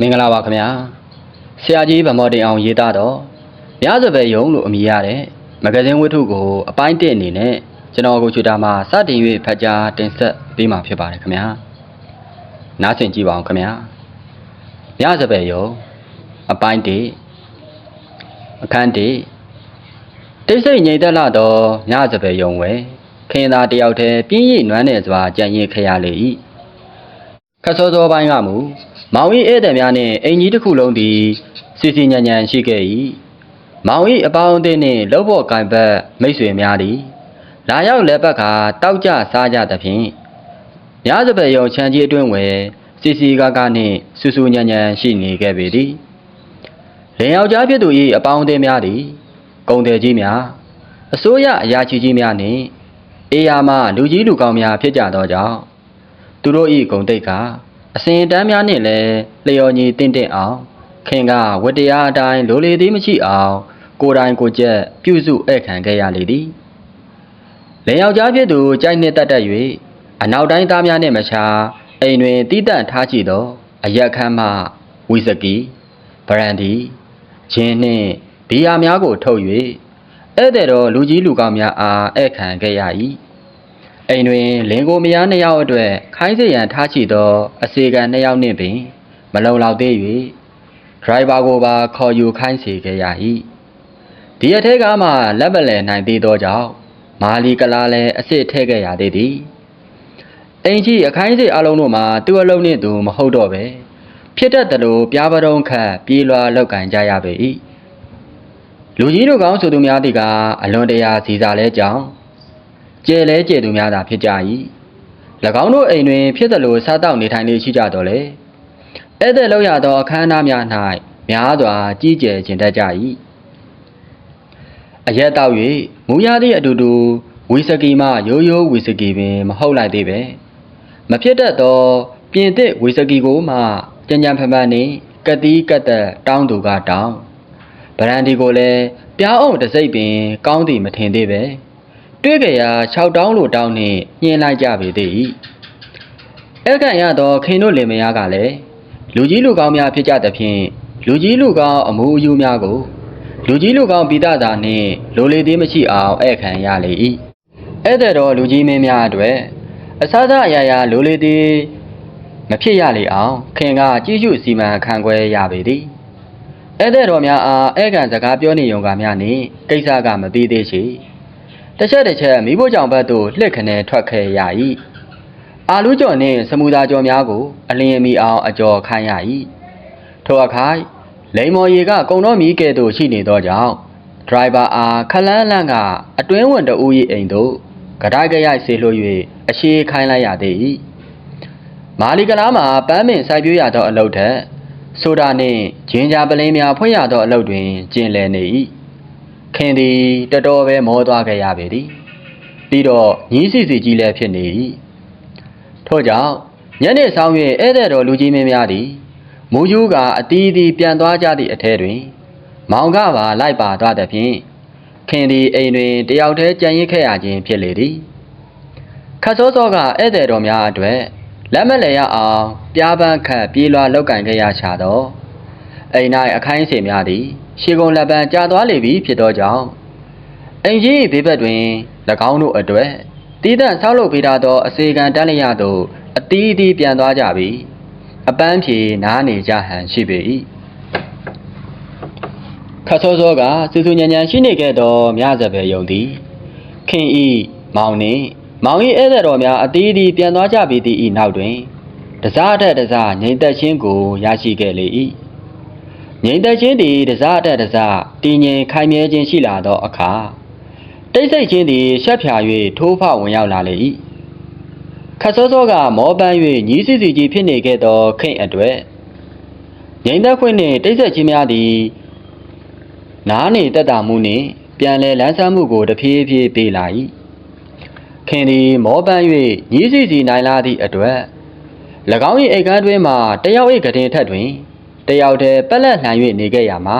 မင်္ဂလာပါခင်ဗျာဆရာကြီးဗမော်တင်အောင်ရေးသားတော့ရစပယ်ယုံလို့အမည်ရတဲ့မဂဇင်းဝတ္ထုကိုအပိုင်းတစ်အနေနဲ့ကျွန်တော်ကိုချူတာမှာစတင်၍ဖတ်ကြားတင်ဆက်ပေးမှာဖြစ်ပါတယ်ခင်ဗျာနားဆင်ကြည့်ပါအောင်ခင်ဗျာရစပယ်ယုံအပိုင်းတစ်အခန်းတစ်တိတ်ဆိတ်ငြိမ်သက်လာတော့ညစပယ်ယုံဝဲခင်သာတယောက်တည်းပြင်းရိနွမ်းနေစွာကြံ့ရင်ခရလေ၏ခတ်စောစောပိုင်းကမူ မောင်၏ဧည့်သည်များနှင့်အိမ်ကြီးတစ်ခုလုံးသည်စီစီညံညံရှိခဲ့၏မောင်၏အပေါင်းအသင်းနှင့်လှုပ်ဖို့ကင်ဘက်မိတ်ဆွေများသည်လာရောက်လက်ပတ်ခါတောက်ကြစားကြသဖြင့်ညစပယ်ယုံချမ်းကြီးအတွင်းဝယ်စီစီကားကားနှင့်ဆူဆူညံညံရှိနေခဲ့ပေသည်လင်ယောက်ျားဖြစ်သူ၏အပေါင်းအသင်းများသည်ကုံတယ်ကြီးများအစိုးရအရာရှိကြီးများနှင့်အေယာမလူကြီးလူကောင်းများဖြစ်ကြသောကြောင့်သူတို့၏ဂုံတိတ်က အစဉ်တန်းများနှင့်လည်းလျော်ညီတင့်တင့်အောင်ခင်ကဝတ္တရားအတိုင်းလိုလေသေးမရှိအောင် ကိုယ်တိုင်ကိုယ်ကျက်ပြုစုဧည့်ခံခဲ့ရလေသည်လင်ယောက်ျားဖြစ်သူကြိုက်နှစ်တက်တက်၍အနောက်တိုင်းသားများနှင့်မချာအိမ်တွင်တီးတန့်ထားကြည့်သောအရက်ခမ်းမှဝီစကီဗရန်ဒီဂျင်းနှင့်ဘီယာများကိုထုတ်၍ဧည့်သည်တော်လူကြီးလူကောင်းများအားဧည့်ခံခဲ့ရ၏ အိမ်တွင်လင်ကိုမယားနှစ်ယောက်အတွက်ခိုင်းစေရန်ထားချီသော အစေခံနှစ်ယောက်နှင့်ပင် မလုံလောက်သေး၍ဒရိုင်ဘာကိုပါခေါ်ယူခိုင်းစေခဲ့ရ၏ဒီအထက်ကမှလက်ပလည်နိုင်သေးသောကြောင့်မာလီကလာလည်းအစ်စ်ထဲခဲ့ရသေးသည်အိမ်ကြီးအခိုင်းစေအလုံးတို့မှာသူ့အလုံးနှင့်သူမဟုတ်တော့ပဲဖြစ်တတ်တယ်လို့ပြားပတုံးခတ်ပြေးလွှာလောက်ကင်ကြရပေ၏လူကြီးတို့ကောင်းဆိုသူများသည်ကအလွန်တရာစီစားလဲကြောင်း ကျဲလဲကျဲသူများသာဖြစ်ကြ၏၎င်းတို့အိမ်တွင် ဖြစ်တယ်လို့စားတောက်နေထိုင်နေရှိကြတော့လေဧည့်သည်လောက်ရသောအခမ်းအနားများ၌များစွာကြီးကျယ်ကျင်တတ်ကြ၏အရက်တောက်၍မူရသည့်အတူတူဝီစကီမှရိုးရိုးဝီစကီပင် မဟုတ်လိုက်သေးပဲမဖြစ်တတ်သောပြင်သစ်ဝီစကီကိုမှကြံကြံဖန်ဖန်နှင့်ကတိကတ်သက်တောင်းသူကတောင်းဗရန်ဒီကိုလည်းပြားအောင်တစ်စိတ်ပင် ကောင်းသည်မထင်သေးပဲ တွေ့ကြရာ6တောင်းလိုတောင်းနှင့်ညှင်းလိုက်ကြပေသေး၏အဲ့ကန်ရသောခင်တို့လင်မယားကလည်းလူကြီးလူကောင်းများဖြစ်ကြသဖြင့်လူကြီးလူကောင်းအမှုအယူများကို လူကြီးလူကောင်းပိတသာနှင့်လိုလေသေးမရှိအောင်ဧည့်ခံရလေ၏ဧည့်သည်တော်လူကြီးမင်းများအတွက်အစားအရာရာလိုလေသေးမဖြစ်ရလေအောင်ခင်ကကြည့်ရှုစီမံခန့်ခွဲရပေသည်ဧည့်သည်တော်များအားဧည့်ခံစကားပြောနေုံကများနှင့်ကိစ္စကမပြီးသေးချေ တစ်ချက်တစ်ချက်မိဖို့ကြောင့်ဘက်သို့လှစ်ခနဲထွက်ခဲ့ရ၏အာလူးကျော်နှင့်စမူသာကျော်များကို အလင်းမီအောင်အကျော်ခိုင်းရ၏ထိုအခါလိန်မော်ရီကကုံတော်မီကဲ့သို့ရှိနေသောကြောင့်ဒရိုင်ဘာအားခလန်းလန့်ကအတွင်းဝင်တအူး၏အိမ်သို့ကဒိုက်ကြရိုက်ဆေလွှတ်၍အရှိခိုင်းလိုက်ရသေး၏မာလီကလားမှာပန်းပင်စိုက်ပျိုးရသောအလုပ်ထက် ဆိုဒါနှင့်ဂျင်ဂျာပလင်းများဖွင့်ရသောအလုပ်တွင်ကျင်လည်နေ၏ ခင်သည်တော်တော်ပဲမောသွားခဲ့ရပေသည်ပြီးတော့ညီးစီစီကြီးလည်းဖြစ်နေ၏ထို့ကြောင့်ညနေဆောင်၍ဧည့်သည်တော်လူကြီးမင်းများသည်မူယူကအတီးတီပြန်သွားကြသည့်အထဲတွင် မောင်ကပါလိုက်ပါသွားသည်ဖြင့်ခင်သည်အိမ်တွင်တယောက်တည်းကြံရစ်ခဲ့ရခြင်းဖြစ်လေသည်ခတ်စောစောကဧည့်သည်တော်များအတွက်လက်မလဲရအောင်ပြားပန်းခတ်ပြေးလွှာလောက်ကင်ခဲ့ရချသောအိမ်၌အခိုင်းအစေများသည် ရှေကုံလက်ပံကြာသွားလေပြီဖြစ်သောကြောင့်အိမ်ကြီးဘေးဘက်တွင်၎င်းတို့အတွက်တီးတန့်ဆောက်လုပ်ပေးထားသောအစေခံတန်းလျက်သို့အတီးအတီးပြန်သွားကြပြီအပန်းဖြေနားနေကြဟန်ရှိပေ၏ခတ်စောစောကစူးစူးညံညံရှိနေခဲ့သောမြစပယ်ယုံသည်ခင်ဤမောင်နှင့်မောင်ဤဧည့်သည်တော်များအတီးအတီးပြန်သွားကြပြီသည့်ဤနောက်တွင်တစားအထက်တစားငြိမ်သက်ခြင်းကိုရရှိခဲ့လေ၏ ငြိမ်သက်ခြင်းသည်တစားအထက်တစားတည်ငြိမ်ခိုင်မြဲခြင်းရှိလာသောအခါတိတ်ဆိတ်ခြင်းသည်ရှက်ဖြာ၍ထိုးဖောက်ဝင်ရောက်လာလေ၏ခတ်စောစောကမောပန်း၍ညီးစီစီကြီးဖြစ်နေခဲ့သောခိတ်အတွက်ငြိမ်သက်ခွင့်နှင့်တိတ်ဆိတ်ခြင်းများသည်နားနေတက်တာမှုနှင့်ပြန်လဲလန်းဆန်းမှုကိုတဖြည်းဖြည်းပေးလာ၏ခင်သည်မောပန်း၍ညီးစီစီနိုင်လာသည့်အတွက်၎င်း၏အိတ်ကန်းတွင်မှတယောက်၏ကတင်ထက်တွင် တယောက်တည်းပက်လက်လှန်၍နေခဲ့ရမှာ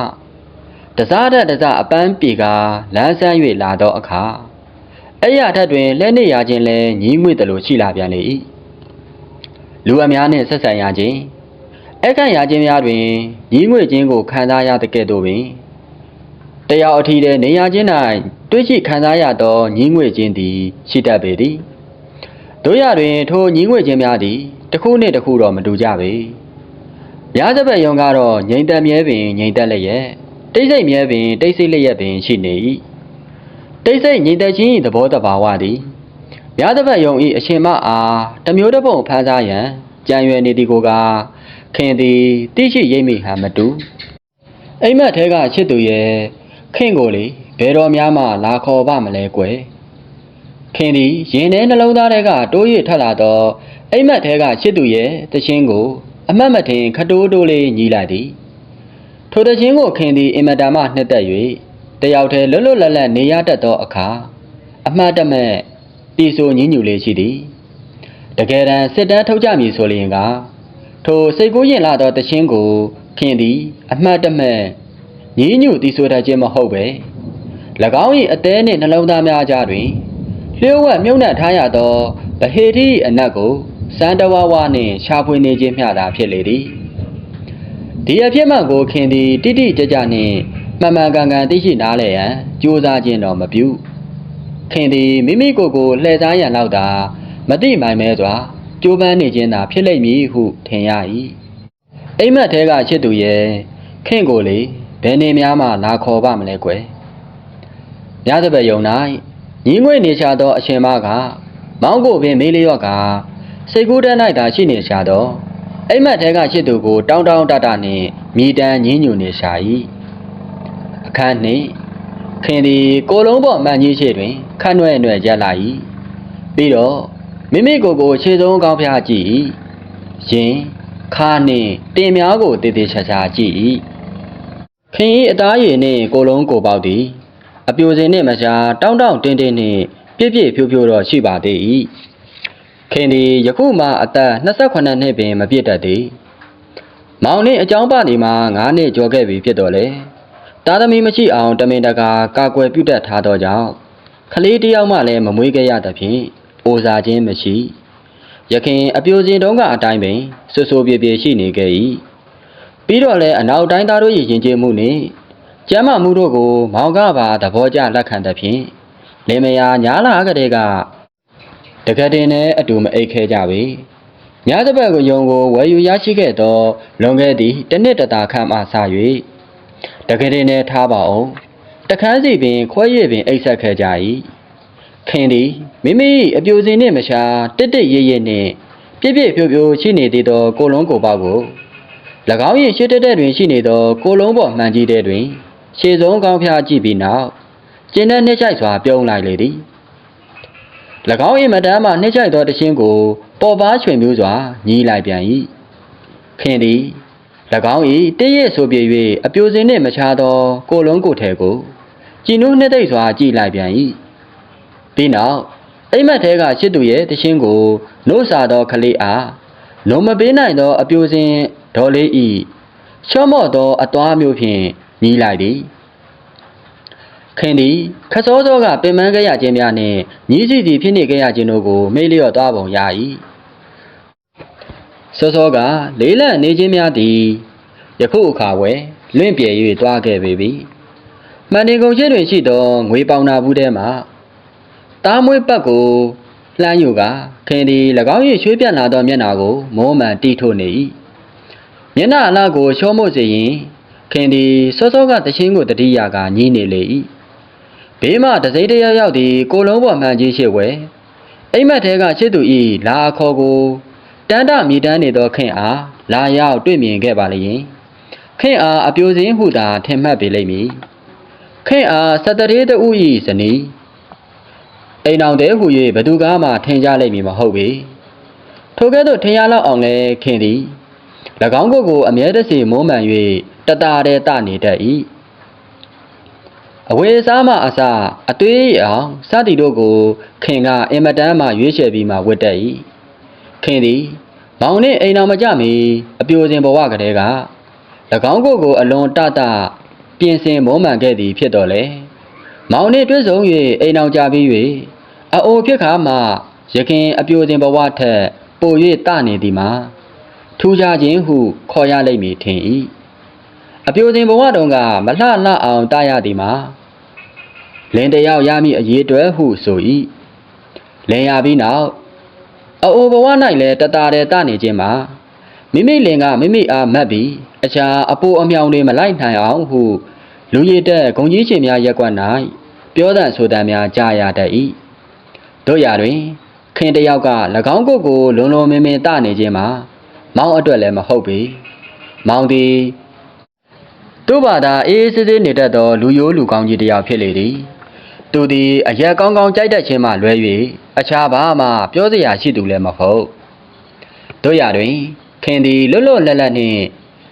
တစားတဲ့တစားအပန်းပြေကလမ်းဆန်း၍လာသောအခါအဲ့ရထက်တွင်လက်နေရခြင်းလဲညီးငွေ့တယ်လို့ရှိလာပြန်လေ၏လူအများနှင့်ဆက်ဆံရခြင်းဧအခန့်ရခြင်းများတွင်ညီးငွေခြင်းကိုခံစားရတဲ့ကဲ့သို့ပင်တယောက်အထီးတဲ့နေရာချင်း၌တွေ့ရှိခံစားရသောညီးငွေခြင်းသည် ရှိတတ်ပေသည်တို့ရတွင် ထိုညီးငွေခြင်းများသည်တစ်ခုနှင့်တစ်ခုတော့မတူကြပေ များစပက်ယုံကတော့ငြိမ်သက်မြဲပင်ငြိမ်သက်လျက်တိတ်ဆိတ်မြဲပင်တိတ်ဆိတ်လျက်ပင်ရှိနေ၏တိတ်ဆိတ်ငြိမ်သက်ခြင်း၏သဘောတဘာဝသည်များစပက်ယုံ၏အရှင်မအားတစ်မျိုးတစ်ပုံဖန်ဆားရန်ကြံရွယ်နေသည်ကိုကခင်သည်တိရှိရိပ်မိဟန်မတူအိမ်မက်ထဲကချစ်သူရဲ့ခင်ကိုလေဘယ်တော်များမှလာခေါ်ပါမလဲကွယ်ခင်သည်ရင်ထဲနှလုံးသားထဲကတိုးရထလာသောအိမ်မက်ထဲကချစ်သူရဲ့တခြင်းကို အမတ်မထင်ခတိုးတိုးလေးညီးလိုက်သည်ထိုတခြင်းကိုခင်သည်အင်မတန်မှနှစ်သက်၍တယောက်တည်းလွတ်လွတ်လပ်လပ်နေရတတ်သောအခါအမှတ်တမဲ့တီဆိုညင်းညူလေးရှိသည်တကယ်တမ်းစစ်တမ်းထုတ်ကြမည်ဆိုလျင်ကထိုစိတ်ကူးရင်လာသောတခြင်းကိုခင်သည်အမှတ်တမဲ့ညင်းညူတီဆိုတတ်ခြင်းမဟုတ်ပဲ၎င်း၏အသေးနှင့်နှလုံးသားများကြားတွင်လျှို့ဝှက်မြုပ်နှံထားရသောဗဟေတိအနက်ကို စံတဝဝနှင့်ရှာဖွေနေခြင်းမျှသာဖြစ်လေသည်ဒီအဖြစ်မှန်ကိုခင်သည်တိတိကျကျနှင့်မှန်မှန်ကန်ကန်သိရှိနားလည်ရန်ကြိုးစားခြင်းတော်မပြုခင်သည်မိမိကိုယ်ကိုလှည့်စားရန်လောက်သာမတိမိုင်မဲစွာကြိုးပမ်းနေခြင်းသာဖြစ်လိမ့်မည်ဟုထင်ရ၏အိမ်မက်ထဲကချစ်သူရဲ့ခင်ကိုလေဘယ်နေများမှလာခေါ်ပါမလဲကွယ်ညစပယ်ယုံ၌ညီငွေနေချသောအရှင်မကမောင်းကိုပင်မေးလျော့က စိတ်ကူးတန်း၌သာရှိနေရှာသောအိမ်မက်ထဲကချစ်သူကိုတောင်းတောင်းတတနှင့်မိတမ်းညင်းညူနေရှာ၏အခန်းနှင့်ခင်သည်ကိုလုံးပေါ်မှန်ကြီးရှိတွင်ခန့်ွဲ့နှဲ့ရက်လာ၏ပြီးတော့မိမိကိုယ်ကိုခြေစုံကောင်းဖျားကြည့်၏ရင်ခါနှင့်တင်များကိုတည်တည်ချာချာကြည့်၏ခင်၏အသားရည်နှင့်ကိုလုံးကိုပေါက်သည်အပြိုစင်နှင့်မရှာတောင်းတောင်းတင်းတင်းနှင့်ပြည့်ပြည့်ဖြိုးဖြိုးတော့ရှိပါသေး၏ ခင်သည်ယခုမှအသက်28နှစ်ပင်မပြည့်တတ်သည်မောင်နှင့်အကြောင်းပါနေမှာ9နှစ်ကျော်ခဲ့ပြီဖြစ်တော်လေတာသမီမရှိအောင်တမင်တကာကာကွယ်ပြုတတ်ထားသောကြောင့်ကလေးတစ်ယောက်မှလည်းမမွေးခဲ့ရသဖြင့်အိုစာခြင်းမရှိယခင်အပြိုစင်တုံးကအတိုင်းပင်ဆွဆိုပြေပြေရှိနေခဲ့၏ပြီးတော့လည်းအနောက်တိုင်းသားတို့ရဲ့ယဉ်ကျေးမှုနှင့်ကျမ်းမာမှုတို့ကို မောင်ကပါသဘောကျလက်ခံသဖြင့်လင်မယားညားလာကလေးက တကယ်တင်နဲ့အတူမအိတ်ခဲကြပေညသဘက်ကိုယုံကိုဝယ်ယူရရှိခဲ့သောလွန်ခဲ့သည့်တစ်နှစ်တသာခန့်မှစ၍တကယ်တင်နဲ့ထားပါအောင်တခန်းစီပင်ခွဲရည်ပင်အိတ်ဆက်ခဲ့ကြ၏ခင်သည်မိမိအပြိုစင်နှင့်မရှာတစ်တစ်ရရနှင့်ပြည့်ပြည့်ဖြိုးဖြိုးရှိနေသေးသောကိုလုံးကိုပေါက်ကို၎င်း၏ရှေ့တက်တဲ့တွင်ရှိနေသောကိုလုံးပေါ်မှန်ကြီးတဲ့တွင်ရှေ့ဆုံးကောင်းဖျားကြည့်ပြီးနောက်ကျင်းတဲ့နှစ်ချိုက်စွာပြုံးလိုက်လေသည်၎ င်း၏မတမ်းမှနှစ်ချိုက်သောတခြင်းကိုပေါ်ပါချွင်မျိုးစွာညီးလိုက်ပြန်၏ခင်သည်၎င်း၏တည့်ရဲ့ဆိုပြေ၍အပြိုစင်နှင့်မချသောကိုလုံးကိုထဲကိုကြည်နူးနှစ်သိမ့်စွာကြည့်လိုက်ပြန်၏ပြီးနောက်အိမ်မက်ထဲကချစ်သူရဲ့တခြင်းကိုနှိုးစာသောကလေးအားလုံးမပေးနိုင်သောအပြိုစင်ဒေါ်လေးဤရှော့မော့သောအသွားမျိုးဖြင့်ညီးလိုက်သည် ခင်သည်ခစောစောကပင်ပန်းခဲ့ရခြင်းများနှင့်ညီးစီသည်ဖြစ်နေခဲ့ရခြင်းတို့ကိုမေ့လျော့သွားပုံရ၏စောစောကလေးလံနေခြင်းများသည်ယခုအခါဝယ်လွင့်ပြေ၍သွားခဲ့ပေပြီမှန်တင်ကုန်ချင်းတွင်ရှိသောငွေပေါင်နာဘူးထဲမှတားမွေးပတ်ကိုလှမ်းယူကခင်သည်၎င်း၏ရွှေ့ပြန့်လာသောမျက်နှာကိုမောမှန်တီးထိုးနေ၏မျက်နှာအလားကိုချောမို့စေရင်ခင်သည်စောစောကတချင်းကိုတတိယကညင်းနေလေ၏ ဘေးမှတစိမ့်တယောက်ယောက်သည်ကိုလုံးပေါ်မှန်ကြီးရှိဝဲအိမ်မက်ထဲကချစ်သူဤလာအခေါ်ကိုတန်းတမြည်တမ်းနေသောခင်အားလာရောက်တွေ့မြင်ခဲ့ပါလျင်ခင်အားအပြိုစင်းဟုသာထင်မှတ်ပေလိမ့်မည်ခင်အားစတရေတူဤဇနီးအိမ်အောင်တဲ့ဟူ၍ဘသူကားမှထင်ကြလိမ့်မည်မဟုတ်ပေထိုကဲ့သို့ထင်ရလောက်အောင်လဲခင်သည်၎င်းကိုယ်ကိုအမြဲတစေမုန်းမှန်၍တတတဲ့တနေတတ်၏ အဝေးစားမှအစအသွေးအောင်စသည်တို့ကို ခင်ကအင်မတန်မှရွေးချယ်ပြီးမှဝတ်တတ်၏ခင်သည်မောင်နှင့်အိမ်တော်မကြမီအပြိုစင်ဘဝကလေးက၎င်းကိုယ်ကိုအလွန်တတပြင်ဆင်မုန်းမှန်ခဲ့သည်ဖြစ်တော်လေမောင်နှင့်တွေ့ဆုံ၍အိမ်တော်ကြပြီး၍အအိုဖြစ်ခါမှရခင်အပြိုစင်ဘဝထက်ပို၍တနေသည်မှာထူးခြားခြင်းဟုခေါ်ရလိမ့်မည်ထင်၏ အပြိုစင်ဘဝတုန်းကမလှလှအောင်တားရသည်မှာလင်တယောက်ရမည့်အရေးတွဲဟုဆို၏လင်ရပြီးနောက်အအိုဘဝ၌လည်းတတားတဲ့တနေခြင်းမှာမိမိလင်ကမိမိအားမတ်ပြီးအခြားအပိုအမြောင်တွေမလိုက်နိုင်အောင်ဟုလူရည်တဲ့ဂုံကြီးရှင်များရက်ကွက်၌ပြောတဲ့ဆိုတဲ့များကြားရတတ်၏တို့ရတွင် ခင်တယောက်က၎င်းကိုယ်ကိုလုံလုံမင်းမင်းတနေခြင်းမှာမောင်းအတွက်လည်းမဟုတ်ပေမောင်းသည် သူ့ဘာသာအေးအေးဆေးဆေးနေတတ်သောလူရိုးလူကောင်းကြီးတစ်ယောက်ဖြစ်လေသည်သူသည်အရက်ကောင်းကောင်းကြိုက်တတ်ခြင်းမှလွဲ၍အခြားဘာမှပြောစရာရှိသူလည်းမဟုတ်တို့ရတွင် ခင်သည်လွတ်လွတ်လပ်လပ်နှင့်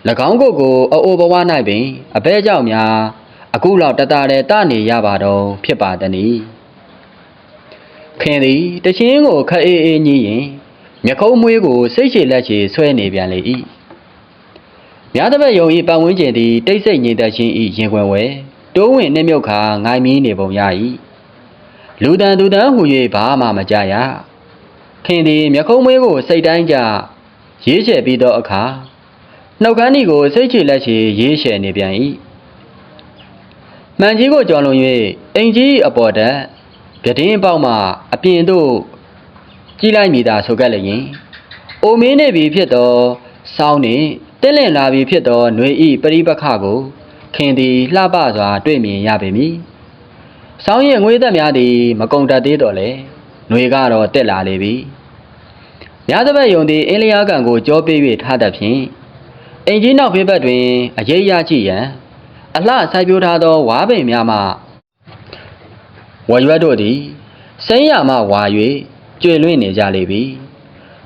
၎င်းကိုယ်ကိုအအိုဘဝ၌ပင်အဘဲကြောင့်များအခုလောက်တတတဲ့တနေရပါတော့ဖြစ်ပါသည်။ခင်သည်တချင်းကိုခက်အေးအေးညှိရင်မျက်ခုံးမွေးကိုစိတ်ရှည်လက်ရှည်ဆွဲနေပြန်လေ၏။ များတစ်ပတ်ယုံ၏ပတ်ဝန်းကျင်သည်တိတ်ဆိတ်ငြိမ်သက်ခြင်း၏ရင်ခွင်ဝဲတိုးဝင်နှိမ့်မြုပ်ခါငိုင်မီးနေပုံရ၏။လူတန်သူတန်ဟူ၍ဘာမှမကြရ။ခင်သည်မျက်ခုံးမွေးကိုစိတ်တိုင်းကြရေးချယ်ပြီးသောအခါနှုတ်ခမ်းဤကိုစိတ်ချလက်ချေရေးချယ်နေပြန်၏မှန်ကြီးကိုကြော်လွန်၍အိမ်ကြီးအပေါ်တက်ပြတင်းပေါက်မှအပြင်သို့ကြီးလိုက်မိသာဆိုခဲ့လျင်အိုမင်းနေပြီဖြစ်သောစောင်းနှင့် တင်းလင့်လာပြီဖြစ်သောຫນွေဤပရိပခကိုခင်သည်လှပစွာတွေ့မြင်ရပေမည်။စောင်းရဲ့ငွေသက်များသည်မကုံတတ်သေးတော့လေ။ຫນွေကတော့တက်လာလေပြီ။ညသဘက်ယုံသည်အင်းလျားကန်ကိုကြောပေး၍ထားသဖြင့်အင်ကြီးနောက်ဖေးဘက်တွင် အရေးရကြည့်ရန်အလှစိုက်ပျိုးထားသောဝါးပင်များမှဝရွက်တို့သည်စိမ်းရမှဝါ၍ကျွေလွင့်နေကြလေပြီ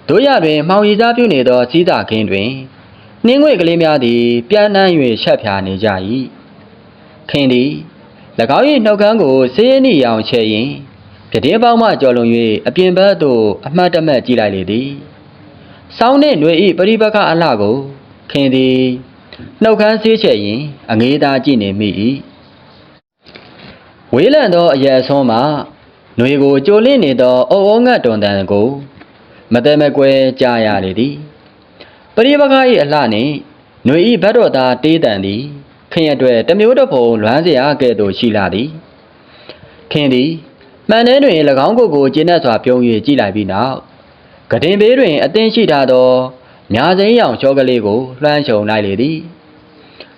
တို့ရတွင်မှောင်ရည်စားပြုနေသောစီးသာခင်းတွင် နှင်းငွေကလေးများသည်ပြန်နှမ်း၍ရှက်ဖြာနေကြ၏ခင်းသည်၎င်း၏နှုတ်ခမ်းကိုစေးရည်နှီရောင်ချဲရင်ပြတင်းပေါင်းမှကြော်လွန်၍အပြင်ဘက်သို့အမှတ်တမဲ့ကြည့်လိုက်လေသည်စောင်းနှင့်ຫນွေ၏ပရိပခအလှကိုခင်သည်နှုတ်ခမ်းဆေးချက်ရင်အငေးသားကြည့်နေမိ၏ဝေးလံသောအရက်ဆုံးမှຫນွေကိုကြိုလင့်နေသောအုံအုံငတ်တွန်တန်ကို မတဲမကွဲကြားရလေသည် ပရိပခ၏အလှနှင့်ຫນွေ၏ဘတ်တော်သားတေးတန်သည်ခင်ရအတွက်တမျိုးတစ်ဖုံလွမ်းစရာကဲ့သို့ရှိလာသည်ခင်သည်မှန်တဲ့တွင်၎င်းကိုယ်ကိုကျင်းတ်စွာပြုံး၍ကြည့်လိုက်ပြီးနောက်ကတင်ဘေးတွင်အသင်းရှိထားသောညာစိမ်းရောင်ချောကလေးကိုလွှမ်းခြုံလိုက်လေသည်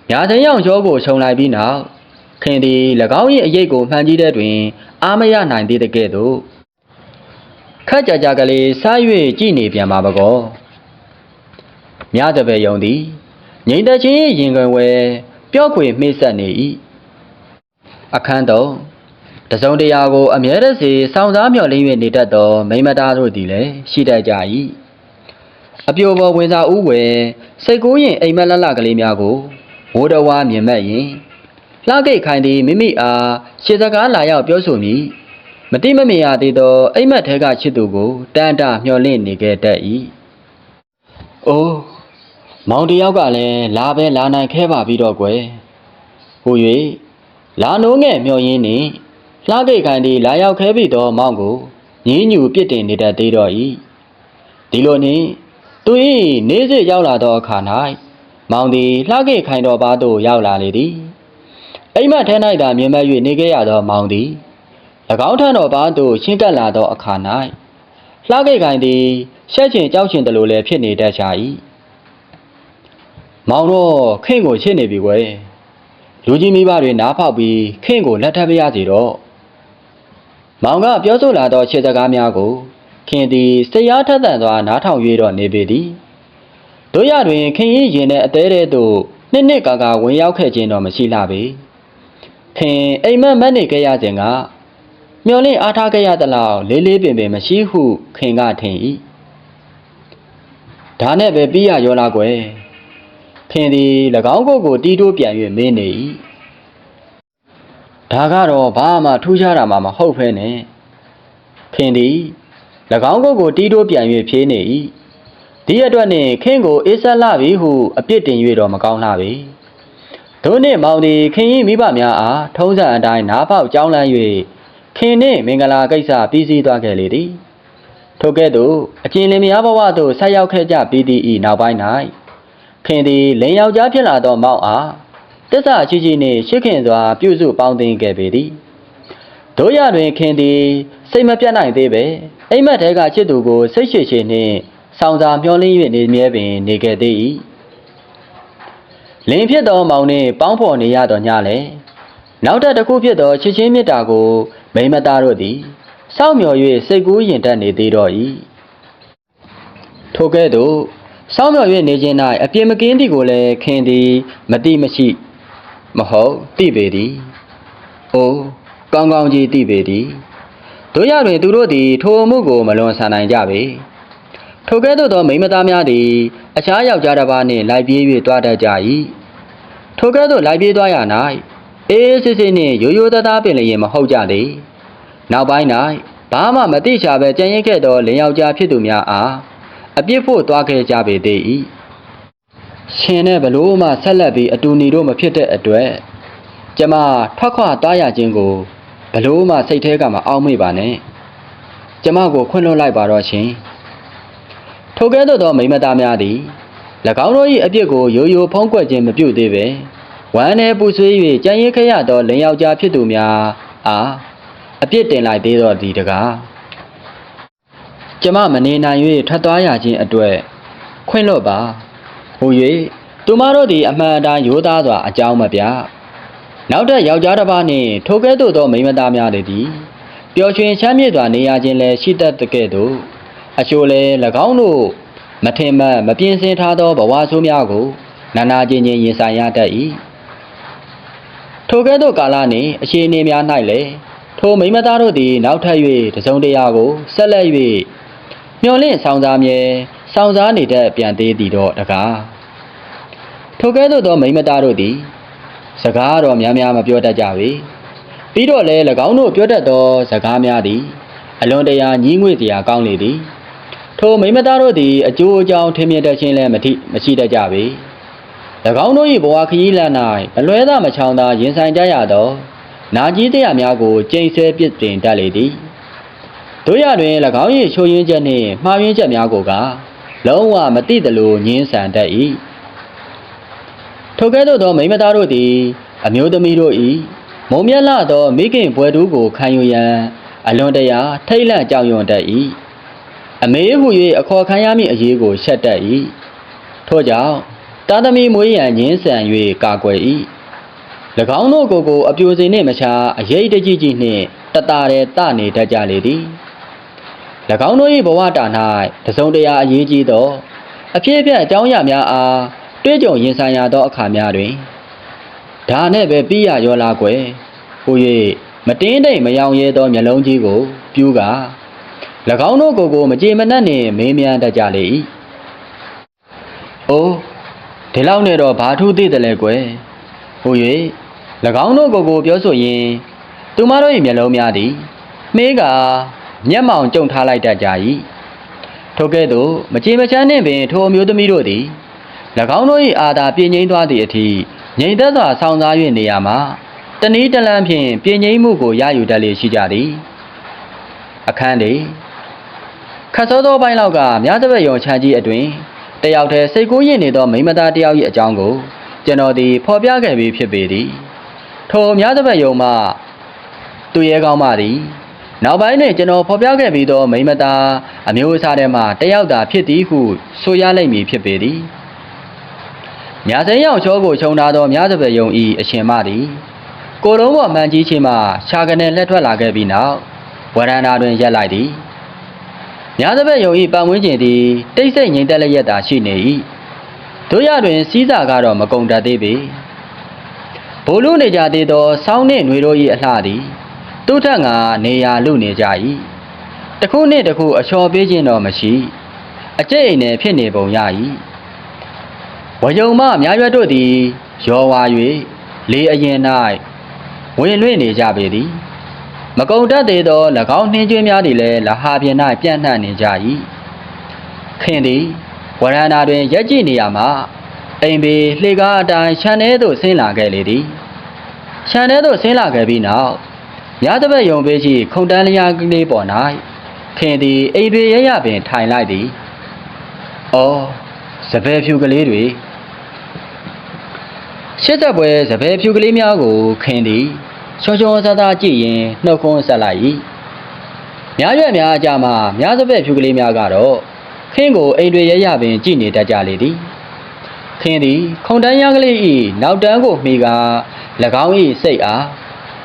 ညာစိမ်းရောင်ချောကိုခြုံလိုက်ပြီးနောက်ခင်သည်၎င်း၏အရေးကိုမှန်ကြည့်တဲ့တွင် အာမရနိုင်သေးတဲ့ကဲ့သို့ခက်ကြကြကလေးစား၍ကြည်နေပြန်ပါပကော မြတပယ်ယုံသည်ငိမ့်တချင်းရင်ခွင်ဝဲပျော့ခွေမှိတ်ဆက်နေ၏အခန်းတော်တစုံတရာကို အမြဲတစေစောင့်စားမျှော်လင့်၍နေတတ်သောမိမသားတို့သည်လည်းရှိတတ်ကြ၏အပြိုပေါ်ဝင်စားဦးဝယ်စိတ်ကူးရင်အိမ်မက်လလကလေးများကိုဝိုးတော်ဝါမြင်မဲ့ရင်လှကိတ်ခိုင်သည်မိမိအားရှေစကားလာရောက်ပြောဆိုမိမတိမမြင်ရသေးသောအိမ်မက်ထဲကချစ်သူကိုတန်တမျှော်လင့်နေခဲ့တတ်၏။အိုး မောင်တယောက်ကလည်းလာပဲလာနိုင်ခဲ့ပါပြီတော့ကွယ်။ဟူ၍လာနိုးငဲ့မျှော်ရင်းနှင့်လှကိတ်ခိုင်သည်လာရောက်ခဲ့ပြီသောမောင်ကိုညင်းညူပြစ်တင်နေတတ်သေးတော့၏။ဒီလိုနှင့်သူ၏နေစစ်ရောက်လာသောအခါ၌မောင်သည်လှကေခိုင်တော်ပါသို့ရောက်လာလေသည်အိမ်မက်ထဲ၌သာမြင်မဲ့၍နေခဲ့ရသောမောင်သည်၎င်းထံတော်ပါသို့ရှင်းကပ်လာသောအခါ၌လှကေခိုင်သည်ရှက်ချင်ကြောက်ချင်တယ်လို့လည်းဖြစ်နေတတ်ရှာ၏ မောင်တော့ခင့်ကိုချစ်နေပြီကွယ်လူကြီးမိဘတွေနားဖောက်ပြီးခင့်ကိုလက်ထပ်မရစီတော့မောင်ကပြောဆိုလာသောခြေစကားများကိုခင်သည်စရားထက်သန်စွာနားထောင်၍တော့နေပေသည်တို့ရတွင်ခင်ရင်ရင်တဲ့အသေးတဲ့သို့နှစ်နှစ်ကာကာဝင်ရောက်ခဲ့ခြင်းတော့မရှိလှပေခင်အိမ်မက်မက်နေခဲ့ရခြင်းကမျောလင့်အားထားခဲ့ရသလောက်လေးလေးပင်ပင်မရှိဟုခင်ကထင်၏ဒါနဲ့ပဲပြီးရရောလားကွယ် ခင်သည်၎င်းကိုယ်ကိုတီးတိုးပြန်၍မင်းနေ၏ဒါကတော့ဘာမှထူးခြားတာမှမဟုတ်ဖဲနဲ့ခင်သည်၎င်းကိုယ်ကိုတီးတိုးပြန်၍ဖြေးနေ၏ဒီအတွက်နှင့်ခင်းကိုအေးဆက်လာပြီဟုအပြစ်တင်၍တော့မကောင်းလှပေတို့နှင့်မောင်သည်ခင်း၏မိဘများအားထုံးစံအတိုင်းနားပေါက်ကြောင်းလန်း၍ခင်းနှင့်မင်္ဂလာကိစ္စပြီးစီးသွားခဲ့လေသည်ထို့ကဲ့သို့အကျဉ်လင်မယားဘဝသို့ဆက်ရောက်ခဲ့ကြပြီးသည့်ဤနောက်ပိုင်း၌ ခင်သည်လင်ယောက်ျားဖြစ်လာသောမောက်အားတစ္ဆာရှိရှိနှင့်ရှစ်ခင်စွာ ပြုစုပေါင်းသင်ခဲ့ပေသည်တို့ရတွင်ခင်သည်စိတ်မပြတ်နိုင်သေးပဲအိမ်မက်တဲကချစ်သူကိုစိတ်ရှိရှိနှင့်ဆောင်စာမျှော်လင့်၍နေမြဲပင်နေခဲ့သေး၏လင်ဖြစ်သောမောင်နှင့်ပေါင်းဖော်နေရသောညလည်းနောက်ထပ်တစ်ခုဖြစ်သောချစ်ချင်းမေတ္တာကို မိမသားတို့သည်စောင့်မျှော်၍စိတ်ကူးရင်တက်နေသေးတော့၏ထိုကဲ့သို့ စောင့်မျှော်၍နေခြင်း၌အပြင်းမကင်းသည်ကိုလည်းခင်သည် မတိမရှိ မဟုတ်သိပေသည်။အိုးကောင်းကောင်းကြီးသိပေသည်။တို့ရတွင်သူတို့သည် ထိုအမှုကိုမလွန်ဆန်နိုင်ကြပေ။ထိုကဲ့သို့သောမိန်းမသားများသည် အခြားယောက်ျားတစ်ပါးနှင့်လိုက်ပြေး၍တွားတတ်ကြ၏။ထိုကဲ့သို့လိုက်ပြေးသွားရ၌အေးအေးဆေးဆေးနှင့်ရိုးရိုးသားသားပင်လျင်မဟုတ်ကြသေး။နောက်ပိုင်း၌ဘာမှမသိချာပဲကြံရင်ခဲ့သောလင်ယောက်ျားဖြစ်သူများအား အပြစ်ဖို့သွားခဲ့ကြပေသေး၏။ရှင်နဲ့ဘလို့မှဆက်လက်ပြီးအတူနေတော့မဖြစ်တဲ့အတွက်ကျမထွက်ခွာသွားရခြင်းကိုဘလို့မှစိတ်ထဲကမအောက်မေ့ပါနဲ့။ကျမကိုခွင့်လွှတ်လိုက်ပါတော့ရှင်။ထိုကဲ့သို့သောမိန်းမသားများသည်၎င်းတို့၏အပြစ်ကိုရိုးရိုးဖုံးကွက်ခြင်းမပြုသေးပဲဝမ်းနဲ့ပူဆွေး၍ကြံရင်ခရသောလင်ယောက်ျားဖြစ်သူများအားအပြစ်တင်လိုက်သေးတော့ဒီတကား ကျမမနေနိုင်၍ထွက်သွားရခြင်းအတွက်ခွင့်လွတ်ပါဟူ၍သူမတို့သည်အမှန်အတိုင်းရိုးသားစွာအကြောင်းမပြနောက်ထပ်ယောက်ျားတစ်ပါးနှင့်ထိုကဲ့သို့သောမိန်းမသားများတွေသည်ပျော်ရွှင်ချမ်းမြေ့စွာနေရခြင်းလည်းရှိတတ်တဲ့ကဲ့သို့အချို့လည်း၎င်းတို့မထင်မှတ်မပြင်းစင်ထားသောဘဝဆိုးများကိုနာနာကျင်ချင်းရင်ဆိုင်ရတတ်၏ထိုကဲ့သို့ကာလနှင့်အခြေအနေများ၌လည်းထိုမိန်းမသားတို့သည်နောက်ထပ်၍တစုံတရာကိုဆက်လက်၍ မျောလင့်ဆောင်စားမြဲဆောင်စားနေတတ်ပြန်သေးသည်တော့တကားထိုကဲ့သို့သောမိန်းမသားတို့သည်စကားတော်များများမပြောတတ်ကြပေပြီးတော့လည်း၎င်းတို့ပြောတတ်သောစကားများသည်အလွန်တရာညှိငွေ့တရားကောင်းလေသည်ထိုမိန်းမသားတို့သည်အကျိုးအကြောင်းထင်မြင်တတ်ခြင်းလည်းမထိမရှိတတ်ကြပေ၎င်းတို့၏ဘဝခရီးလမ်း၌အလွဲသာမချောင်သာရင်ဆိုင်ကြရသောနာကြီးတရားများကိုကျိန်ဆဲပြစ်တင်တတ်လေသည် တို့ရတွင်၎င်း၏ချိုးယွင်းချက်နှင့်မှားယွင်းချက်များကိုကလုံးဝမသိသလိုညင်းဆန်တတ်၏ထိုကဲ့သို့သောမိန်းမသားတို့သည် အမျိုးသမီးတို့၏မုံမြတ်လာသောမိခင်ဘွယ်တူးကိုခံယူရန်အလွန်တရာထိတ်လန့်ကြောက်ရွံ့တတ်၏အမေဟု၍အခေါ်ခံရမည့်အရေးကိုရှက်တတ်၏ထို့ကြောင့်တာသမီမွေးရန်ညင်းဆန်၍ကာကွယ်၏၎င်းတို့ကိုယ်ကိုအပြိုစင်နှင့်မချာအရေးတကြီးကြီးနှင့်တတရဲတနေတတ်ကြလေသည်၎ င်းတို့၏ဘဝတာ၌တစုံတရာအရေးကြီးသော အဖြစ်အပျက်အကြောင်းအရာများအားတွေးကြုံရင်ဆိုင်ရသောအခါများတွင်ဒါနဲ့ပဲပြီးရရောလာကွယ်ဟူ၍မတင်းတိမ်မယောင်ရဲသောမျက်လုံးကြီးကို ပြူးက၎င်းတို့ကိုယ်ကိုမကြေမနက်နှင့်မေးမြန်းတတ်ကြလေ၏အိုးဒီလောက်နဲ့တော့ဘာထူးသေးတယ်လဲကွယ်ဟူ၍၎င်းတို့ကိုယ်ကိုပြောဆိုရင်သူမတို့၏မျက်လုံးများသည်မေးက မျက်မှောင်ကျုံထားလိုက်တတ်ကြ၏ထို့ကဲ့သို့မကြေမချမ်းနှင့်ပင်ထိုအမျိုးသမီးတို့သည်၎င်းတို့၏အာသာပြင်းငိမ့်သွားသည့်အထိငြိမ်သက်စွာဆောင်းစား၍နေရမှာတနည်းတလန်းဖြင့်ပြင်းငိမ့်မှုကိုရယူတတ်လေရှိကြသည်အခန်းသည်ခတ်စောသောပိုင်းလောက်ကမြားစပက်ယုံချမ်းကြီးအတွင်တယောက်တည်းစိတ်ကူးရင်နေသောမိန်းမသားတယောက်၏အကြောင်းကိုကျွန်တော်သည်ဖော်ပြခဲ့ပြီးဖြစ်ပေသည်ထိုမြားစပက်ယုံမှသူရဲကောင်းမသည် နောက်ပိုင်းတွင်ကျွန်တော်ဖော်ပြခဲ့ပြီးသောမိန်းမသားအမျိုးအစားထဲမှတယောက်သာဖြစ်သည်ဟုဆိုရလိမ့်မည်ဖြစ်ပေသည်မြားစိမ်းရောက်ချောကိုခြုံထားသောမြားစပယ်ယုံဤအရှင်မသည်ကိုလုံးပေါ်မှန်ကြီးချင်းမှခြာကနေလှက်ထွက်လာခဲ့ပြီးနောက်ဝရန္တာတွင်ရက်လိုက်သည်မြားစပယ်ယုံဤပတ်ဝန်းကျင်သည်တိတ်ဆိတ်ငြိမ်သက်လျက်သာရှိနေ၏တို့ရတွင်စီးစာကတော့မကုံတတ်သေးပေဘိုလ်လူနေကြသေးသောဆောင်းနှင့်ຫນွေတို့၏အလှသည် သူ့ထက်ငါနေရာလူနေကြ၏တခုနှင့်တခုအချော်ပေးခြင်းတော့မရှိအကျိတ်အိမ်နဲ့ဖြစ်နေပုံရ၏ဝယုံမများရွက်တို့သည်ရောဝါ၍လေအရင်၌ဝင်လွင့်နေကြပေသည်မကုံတတ်သေးသော၎င်းနှင်းကျွေးများသည်လည်းလဟာပြင်၌ပြန့်နှံ့နေကြ၏ခင်သည်ဝရန္တာတွင်ရက်ကြည့်နေရမှအိမ်ပေလှေကားအတိုင်းခြံထဲသို့ဆင်းလာခဲ့လေသည်ခြံထဲသို့ဆင်းလာခဲ့ပြီးနောက် ညတပတ်ယုံပေးရှိခုံတန်းလျားကလေးပေါ်၌ခင်သည်အိမ်တွေရရပင်ထိုင်လိုက်သည်။အော်စပယ်ဖြူကလေးတွေရှစ်သက်ပွဲစပယ်ဖြူကလေးများကိုခင်သည်ချောချောစားစားကြည့်ရင်နှုတ်ခွန်းဆက်လိုက်၏။များရွက်များအကြမှာများစပယ်ဖြူကလေးများကတော့ခင်ကိုအိမ်တွေရရပင်ကြည့်နေတတ်ကြလေသည်။ခင်သည်ခုံတန်းရကလေး၏နောက်တန်းကိုမှီကာ၎င်း၏စိတ်အား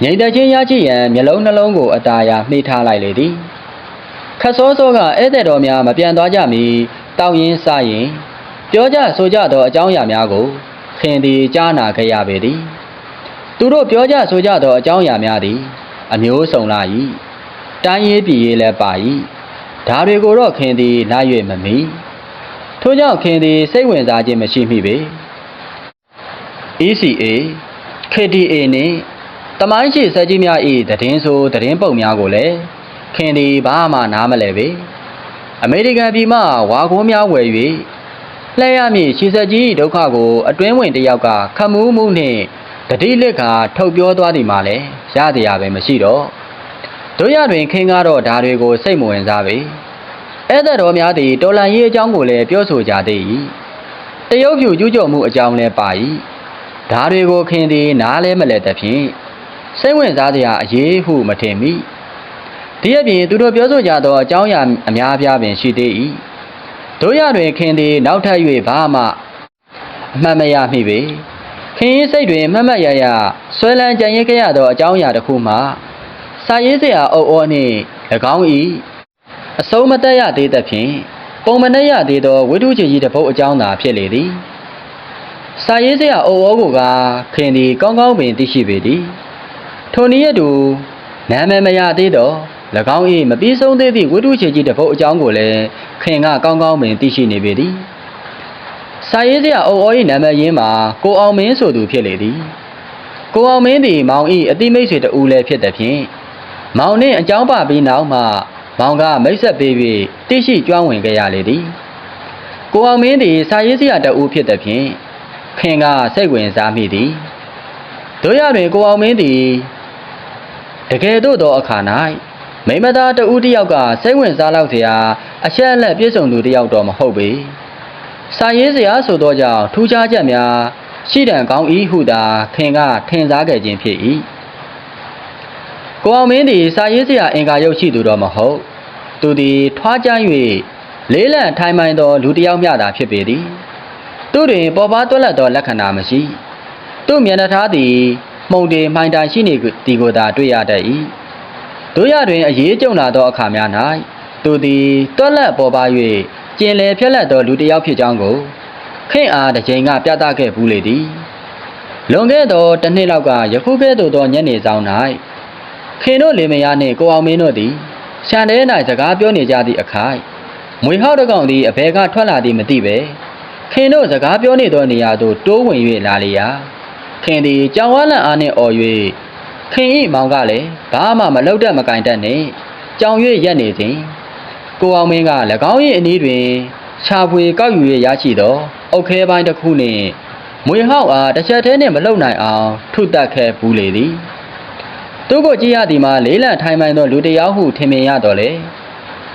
ငြိမ်သက်ခြင်းရရှိရန်မျက်လုံးနှလုံးကိုအတားအယာမှီထားလိုက်လေသည်ခတ်စောစောကဧည့်သည်တော်များမပြန်သွားကြမီတောင်းရင်စားရင် ပြောကြဆိုကြသောအကြောင်းအရာများကိုခင်သည်ကြားနာခဲ့ရပေသည်သူတို့ပြောကြဆိုကြသောအကြောင်းအရာများသည် အမျိုးစုံလာ၏တိုင်းရေးပြည်ရေးလည်းပါ၏ဒါတွေကိုတော့ခင်သည်လာ၍မမီထို့ကြောင့်ခင်သည်စိတ်ဝင်စားခြင်းမရှိမိပေ ECA KDA နှင့် တမိုင်းရှိစက်ကြီးများ၏သတင်းဆိုသတင်းပုတ်များကိုလည်းခင်သည်ဘာမှနားမလဲပေအမေရိကန်ပြည်မှဝါကုန်းများဝယ်၍လှည့်ရမည့်ရှိစက်ကြီး၏ဒုက္ခကိုအတွင်းဝင်တစ်ယောက်ကခမူးမှုနှင့်တတိလက်ကထုတ်ပြောသွားသည်မှာလည်းရတရားပဲမရှိတော့တို့ရတွင်ခင်ကားတော့ဓာတွေကိုစိတ်မဝင်စားပေဧည့်သည်တော်များသည်တော်လန်ရေးအကြောင်းကိုလည်းပြောဆိုကြသေး၏တရုတ်ဖြူကျူးကျော်မှုအကြောင်းလည်းပါ၏ဓာတွေကိုခင်သည်နားလဲမလဲသဖြင့် စိတ်ဝင်စားစရာအရေးဟုမထင်မိဒီအပြင်သူတို့ပြောဆိုကြသောအကြောင်းအရာအများအပြားပင်ရှိသေး၏တို့ရတွင်ခင်သည်နောက်ထပ်၍ဘာမှအမှတ်မရမိပေခင်ရင်စိတ်တွင်မှတ်မှတ်ရရဆွဲလန်းကြံရစ်ခဲ့ရသောအကြောင်းအရာတစ်ခုမှာစာရေးစရာအုပ်အောနှင့်၎င်း၏အဆုံးမတက်ရသေးသဖြင့်ပုံမနှက်ရသေးသောဝိတုချေကြီးတစ်ပုတ်အကြောင်းသာဖြစ်လေသည်စာရေးစရာအုပ်အောကိုကခင်သည်ကောင်းကောင်းပင်သိရှိပေသည် ထိုနည်းရတူနာမည်မရသေးတော့၎င်း၏မပြီးဆုံးသေးသည့်ဝိတုချေကြီးတစ်ပုတ်အကြောင်းကိုလည်းခင်ကကောင်းကောင်းပင်သိရှိနေပေသည်စာရေးစရာအုပ်အော၏နာမည်ရင်းမှာကိုအောင်မင်းဆိုသူဖြစ်လေသည်ကိုအောင်မင်းသည်မောင်၏အတိမိတ်ဆွေတဦးလည်းဖြစ်သည်ဖြင့်မောင်နှင့်အကြောင်းပါပြီးနောက်မှမောင်ကမိတ်ဆက်ပေး၍တိရှိကျွမ်းဝင်ခဲ့ရလေသည်ကိုအောင်မင်းသည်စာရေးစရာတဦးဖြစ်သည်ဖြင့်ခင်ကစိတ်ဝင်စားမိသည်တို့ရတွင်ကိုအောင်မင်းသည် တကယ်တို့သောအခါ၌မိမသားတဦးတယောက်ကစိတ်ဝင်စားလောက်စရာအချက်အလက်ပြည့်စုံသူတယောက်တော့မဟုတ်ပေ။စာရေးစရာဆိုသောကြောင့်ထူးခြားချက်များရှိတံကောင်းဤဟုသာခင်ကထင်စားခဲ့ခြင်းဖြစ်၏။ကိုအောင်မင်းသည်စာရေးစရာအင်္ကာရုပ်ရှိသူတော့မဟုတ်။သူသည်ထွားကျမ်း၍လေးလံထိုင်မှန်သောလူတစ်ယောက်မျှသာဖြစ်ပေသည်။သူတွင်ပေါ်ပါတွက်လက်သောလက္ခဏာမရှိ။သူ့မျက်နှာသားသည် မှုန်တေမှိုင်တိုင်ရှိနေသည်ကိုသာတွေ့ရတတ်၏တို့ရတွင်အရေးကြုံလာသောအခါများ၌သူသည်တွက်လက်ပေါ်ပါ၍ကျင်လည်ဖြက်လက်သောလူတစ်ယောက်ဖြစ်ကြောင်းကိုခင်အားတစ်ချိန်ကပြသခဲ့ဘူးလေသည်လွန်ခဲ့သောတစ်နှစ်လောက်ကယခုကဲ့သို့သောညနေဆောင်၌ခင်တို့လေမယားနှင့်ကိုအောင်မင်းတို့သည်ရှန်တဲ၌စကားပြောနေကြသည့်အခါမွေဟောက်တကောင်သည်အဘဲကထွက်လာသည်မသိပဲခင်တို့စကားပြောနေသောနေရာသို့တိုးဝင်၍လာလေရာ ခင်သည်ကြောင်ဝါလန့်အားနှင့်អော်၍ခင်ဤမောင်ကလည်းဘာမှမလုပ်တတ်မကင်တတ်နှင့်ကြောင်၍ရက်နေစဉ်ကိုအောင်မင်းက၎င်း၏အနည်းတွင်ခြာဖွေကောက်ယူ၍ရရှိသောအုတ်ခဲပိုင်းတစ်ခုနှင့်မွေဟောက်အားတစ်ချက်တည်းနှင့်မလုံနိုင်အောင်ထုတက်ခဲ့ဘူးလေသည်သူကိုကြည့်ရသည်မှာလေးလံထိုင်မှန်သောလူတစ်ယောက်ဟုထင်မြင်ရတော့လေ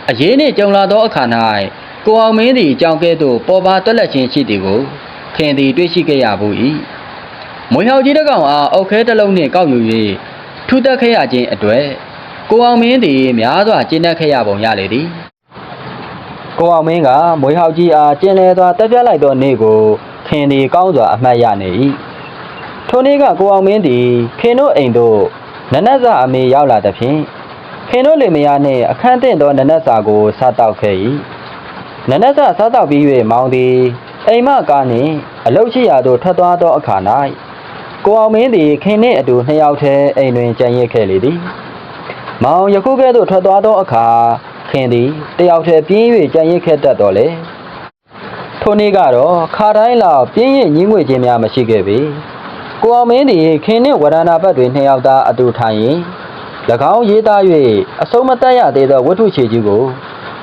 အရေးနှင့်ကြုံလာသောအခါ၌ကိုအောင်မင်းသည်ကြောင်ကဲ့သို့ပေါ်ပါတွက်လက်ခြင်းရှိသည်ကိုခင်သည်တွေ့ရှိခဲ့ရဘူး၏ မွေဟောက်ကြီးတစ်ကောင်အားအုတ်ခဲတစ်လုံးနှင့်ကောက်ယူ၍ထုတက်ခဲ့ရခြင်းအတွေ့ကိုအောင်မင်းသည်များစွာကျဉ်းတက်ခဲ့ရပုံရလေသည်ကိုအောင်မင်းကမွေဟောက်ကြီးအားကျင်လဲစွာတက်ပြလိုက်သောနေ့ကိုခင်သည်ကောင်းစွာအမှတ်ရနေ၏ထိုနေ့ကကိုအောင်မင်းသည်ခင်တို့အိမ်သို့နနက်စာအမေရောက်လာသဖြင့်ခင်တို့လင်မယားနှင့်အခန်းသင့်သောနနက်စာကိုစားတောက်ခဲ့၏နနက်စာစားတောက်ပြီး၍မောင်သည်အိမ်မကားနှင့်အလုတ်ရှိရာသို့ထွက်သွားသောအခါ၌ ကိုအောင်မင်းသည်ခင်နှင့်အတူနှစ်ယောက်တည်းအိမ်တွင်ကြံ့ရစ်ခဲ့လေသည်မောင်ယခုကဲ့သို့ထွက်သွားသောအခါခင်သည်တယောက်တည်းပြင်း၍ကြံ့ရစ်ခဲ့တတ်တော်လေထိုနေ့ကတော့ခါတိုင်းလောက်ပြင်းရညင်းငွေခြင်းများမရှိခဲ့ပေကိုအောင်မင်းသည်ခင်နှင့်ဝရဏဘတ်တွင်နှစ်ယောက်သားအတူထိုင်ရင်၎င်းရေးသား၍အဆုံးမတတ်ရသေးသောဝတ္ထုချေကြီးကို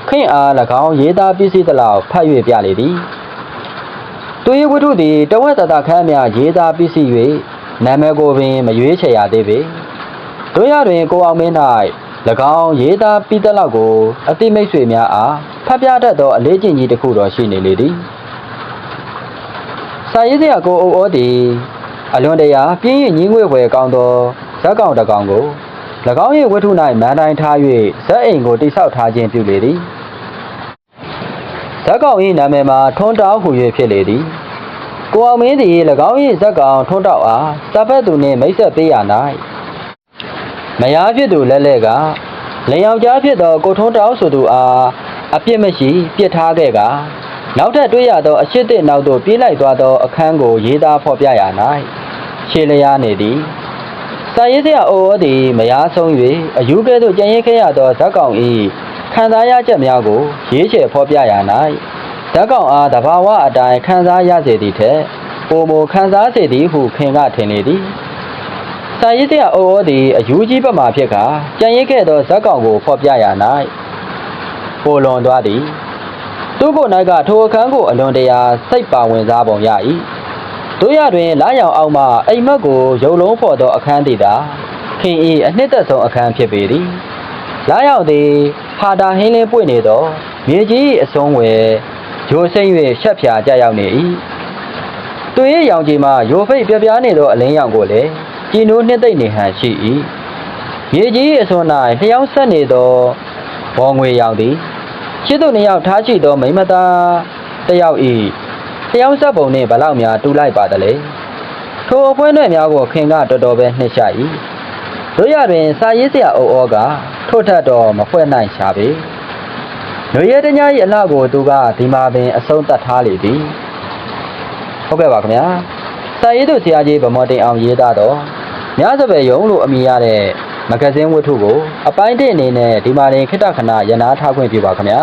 ခင်အား၎င်းရေးသားပစ္စည်းသလောက်ဖတ်၍ပြလေသည် သူ၏ဝတ္ထုသည်တဝက်တတခန်းများရေးသားပစ္စည်း၍နာမည်ကိုပင်မရွေးချယ်ရသေးပေတို့ရတွင်ကိုအောင်မင်း၌၎င်းရေးသားပြီးသလောက်ကိုအတိမိတ်ဆွေများအားဖတ်ပြတတ်သောအလေးကျင့်ကြီးတစ်ခုတော်ရှိနေလေသည်စာရေးဆရာကိုအိုအိုသည်အလွန်တရာပြင်းရင်ညင်းငွေဖွယ်ကောင်းသောဇက်ကောင်တစ်ကောင်ကို၎င်း၏ဝတ္ထု၌မန်တိုင်းထား၍ဇက်အိမ်ကိုတိဆောက်ထားခြင်းပြုလေသည် ဇက်ကောင်၏နာမည်မှာထွန်းတောက်ဟူ၍ဖြစ်လေသည်ကိုအောင်မင်းသည်၎င်း၏ဇက်ကောင်ထွန်းတောက်အားစာဖတ်သူနှင့်မိတ်ဆက်ပေးရ၌မယားဖြစ်သူလက်လက်ကလင်ယောက်ျားဖြစ်သောကိုထွန်းတောက်ဆိုသူအားအပြစ်မရှိပြစ်ထားခဲ့ကနောက်ထပ်တွေ့ရသောအရှိတစ်နောက်သို့ပြေးလိုက်သွားသောအခန်းကိုရေးသားဖော်ပြရ၌ရှေလျားနေသည်စာရေးဆရာအိုအိုသည်မယားဆုံး၍အယူကဲ့သို့ကြံရစ်ခဲ့ရသောဇက်ကောင်၏ ခံစားရချက်များကိုရေးချယ်ဖော်ပြရ၌ဇက်ကောင်အားတဘာဝအတိုင်းခံစားရစေသည့်ထက်ပိုမိုခံစားစေသည်ဟုခင်ကထင်လေသည်စာရေးဆရာအိုအိုသည်အယူကြီးပတ်မှဖြစ်ကာကြံရစ်ခဲ့သောဇက်ကောင်ကိုဖော်ပြရ၌ပိုလွန်သွားသည်သူကိုယ်၌ကထိုအခန်းကိုအလွန်တရာစိတ်ပါဝင်စားပုံရ၏တို့ရတွင်လာရောင်အောင်မှအိမ်မက်ကိုရုပ်လုံးဖော်သောအခန်းသည်သာခင်ဤအနှစ်သက်ဆုံးအခန်းဖြစ်ပေသည်လာရောင်သည် ဟာတာဟင်းလင်းပွင့်နေသောမြေကြီး၏အစွန်းဝယ်ဂျိုစိမ့်၍ရှက်ဖြာကြရောက်နေ၏သူ၏ရောင်ကြီးမှရိုဖိတ်ပြပြားနေသောအလင်းရောင်ကိုလည်းကြည်နိုးနှစ်သိမ့်နေဟန်ရှိ၏မြေကြီး၏အစွန်း၌လျှောင်းဆက်နေသောဘောငွေရောင်သည်ချစ်သူနှစ်ယောက်ထားရှိသောမိန်းမသားတစ်ယောက်ဤတယောက်ဆက်ပုံနှင့်ဘလောက်များတူလိုက်ပါသလဲထိုအဖွဲနွယ်များကိုခင်ကတော်တော်ပဲနှစ်ရှာ၏ တို့ရတွင်စာရေးဆရာအုပ်ဩကထို့ထက်တော့မဖွဲ့နိုင်ရှာပေလူရဲတညာ၏အလှကိုသူကဒီမှာပင်အဆုံးသတ်ထားလေသည်ဟုတ်ကဲ့ပါခင်ဗျာစာရေးသူဆရာကြီးဗမော်တင်အောင်ရေးသားတော့ညစပယ်ယုံလို့အမည်ရတဲ့မဂဇင်းဝတ္ထုကိုအပိုင်းတစ်အနေနဲ့ဒီမှာရင်ခိတ္တခဏရနာထားခွင့်ပြုပါခင်ဗျာ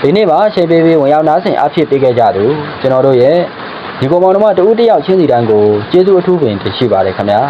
ဒီနေ့မှာချိန်ပေးပြီးဝင်ရောက်နားဆင်အဖြစ်ပေးခဲ့ကြသူကျွန်တော်တို့ရဲ့ဒီကောင်မောင်တို့မှတဦးတစ်ယောက်ချင်းစီတိုင်းကိုကျေးဇူးအထူးပင်တင်ရှိပါတယ်ခင်ဗျာ